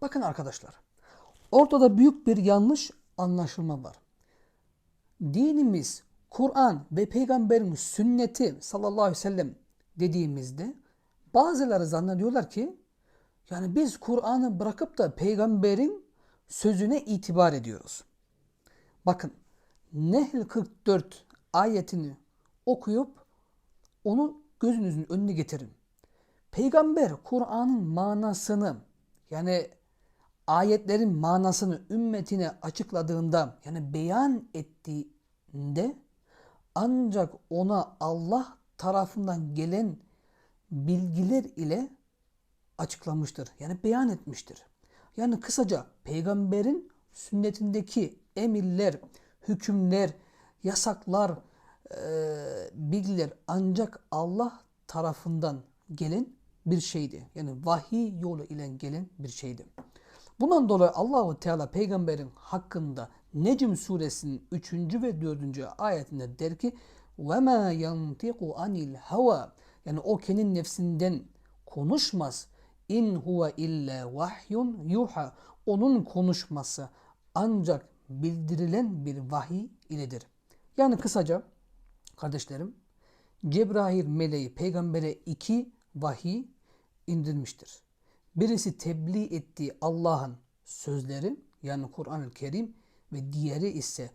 Bakın arkadaşlar. Ortada büyük bir yanlış anlaşılma var. Dinimiz, Kur'an ve peygamberin sünneti sallallahu aleyhi ve sellem dediğimizde bazıları zannediyorlar ki yani biz Kur'an'ı bırakıp da peygamberin sözüne itibar ediyoruz. Bakın Nehl 44 ayetini okuyup onu gözünüzün önüne getirin. Peygamber Kur'an'ın manasını yani ayetlerin manasını ümmetine açıkladığında yani beyan ettiğinde ancak ona Allah tarafından gelen bilgiler ile açıklamıştır. Yani beyan etmiştir. Yani kısaca peygamberin sünnetindeki emirler, hükümler, yasaklar, eee, bilgiler ancak Allah tarafından gelen bir şeydi. Yani vahiy yolu ile gelen bir şeydi. Bundan dolayı Allahu Teala peygamberin hakkında Necm suresinin 3. ve 4. ayetinde der ki وَمَا يَنْتِقُ anil hava Yani o kendi nefsinden konuşmaz. İn huve illa vahyun yuha. Onun konuşması ancak bildirilen bir vahiy iledir. Yani kısaca kardeşlerim Cebrail meleği peygambere iki vahiy indirmiştir. Birisi tebliğ ettiği Allah'ın sözleri yani Kur'an-ı Kerim ve diğeri ise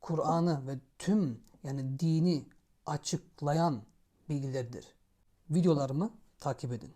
Kur'an'ı ve tüm yani dini açıklayan bilgilerdir. Videolarımı takip edin.